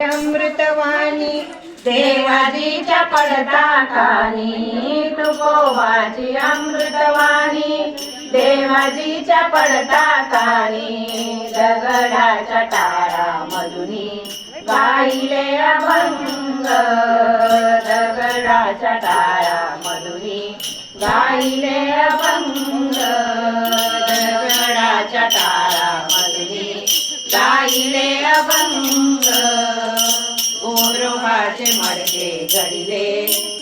अमृतवाणी देवाजीच्या पडता कानी तुकोबाची अमृतवाणी देवाजीच्या पडता कानी दगडाच्या टाळा मधुनी गाईले अभंग दगडाच्या टाळा मधुनी गाईले अभंग दगडाच्या टाळा मधुनी गाईले अभंग घडिले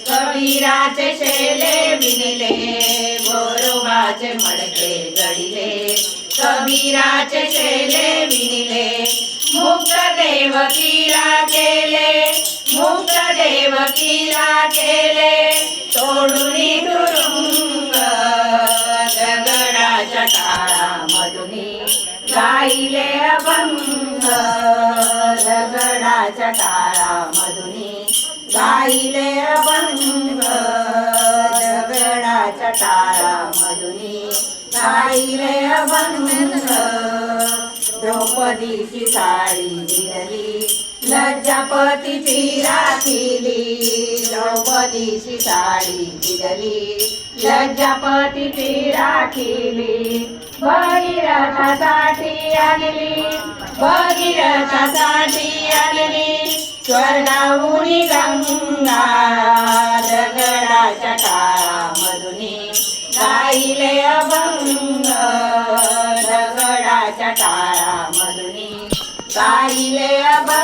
कबीराचे शेले विनिले गोरोबाचे मडके घडिले कबीराचे शेले विनिले मुक्त देवकीला केले मुक्त देवकीला केले तोडुनी तुरुंग दगडाच्या टाळा मधुनी गाईले अभंग दगडाच्या टाळा मधुनी गाईले अभंग दगडाच्या टाळा मधुनी गाईले अभंग द्रौपदीची साडी दिली लज्जापतीची राखिली. द्रौपदीची साडी दिली लज्जापतीची राखिली. भगीरथासाठी आणली भगीरथासाठी आणली. स्वर्गाहुनी गंगा दगडाच्या टाळामधुनी गाईले अभंग. दगडाच्या टाळामधुनी गाईले अभंग.